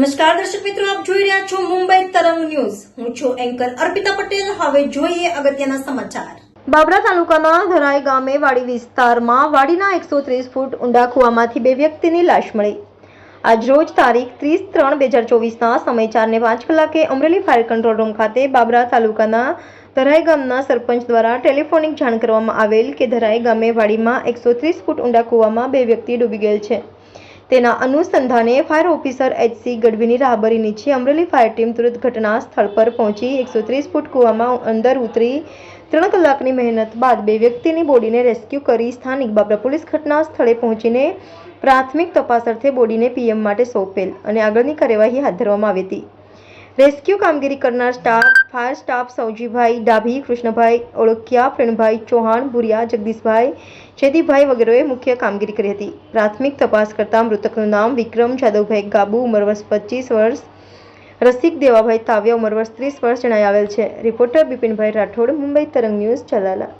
નમસ્કાર દર્શક મિત્રો, આપ જોઈ રહ્યા છો મુંબઈ તરંગ ન્યૂઝ. હું છું એન્કર અર્પિતા પટેલ. હવે જોઈએ અગત્યના સમાચાર. બાબરા તાલુકાના ધરાઈ ગામે વાડી વિસ્તારમાં વાડીના એકસો ત્રીસ ફૂટ ઊંડા કુવામાંથી બે વ્યક્તિની લાશ મળી. આજરોજ તારીખ ત્રીસ ત્રણ બે હજાર ચોવીસના સમય ચારને પાંચ કલાકે અમરેલી ફાયર કંટ્રોલ રૂમ ખાતે બાબરા તાલુકાના ધરાઈ ગામના સરપંચ દ્વારા ટેલિફોનિક જાણ કરવામાં આવેલ કે ધરાઈ ગામે વાડીમાં એકસો ત્રીસ ફૂટ ઊંડા કૂવામાં બે વ્યક્તિ ડૂબી ગયેલ છે. તેના અનુસંધાને ફાયર ઓફિસર એચસી ગઢવીની રાહબરી નીચે અમરેલી ફાયર ટીમ તુરંત ઘટના સ્થળ પર પહોંચી. એકસો ત્રીસ ફૂટ કૂવામાં અંદર ઉતરી ત્રણ કલાકની મહેનત બાદ બે વ્યક્તિની બોડીને રેસ્ક્યુ કરી સ્થાનિક બાબરા પોલીસ ઘટના સ્થળે પહોંચીને પ્રાથમિક તપાસ અર્થે બોડીને પીએમ માટે સોંપેલ અને આગળની કાર્યવાહી હાથ ધરવામાં આવી હતી. રેસ્ક્યુ કામગીરી કરનાર staff fire staff Saujibhai Dabhi, Krishnabhai Olakhiya Prenbhai Chauhan, Bhuriya, Jagdishbhai Jedibhai વગેરેએ મુખ્ય કામગીરી કરી હતી. પ્રાથમિક તપાસ કરતા મૃતકનું નામ વિક્રમ જાદવભાઈ ગાબુ, ઉંમર વર્ષ પચીસ વર્ષ, રસિક દેવાભાઈ તાવ્યા, ઉંમર વર્ષ ત્રીસ વર્ષ જણાઈ આવેલ છે. રિપોર્ટર બિપિનભાઈ રાઠોડ, મુંબઈ તરંગ ન્યૂઝ ચલાલા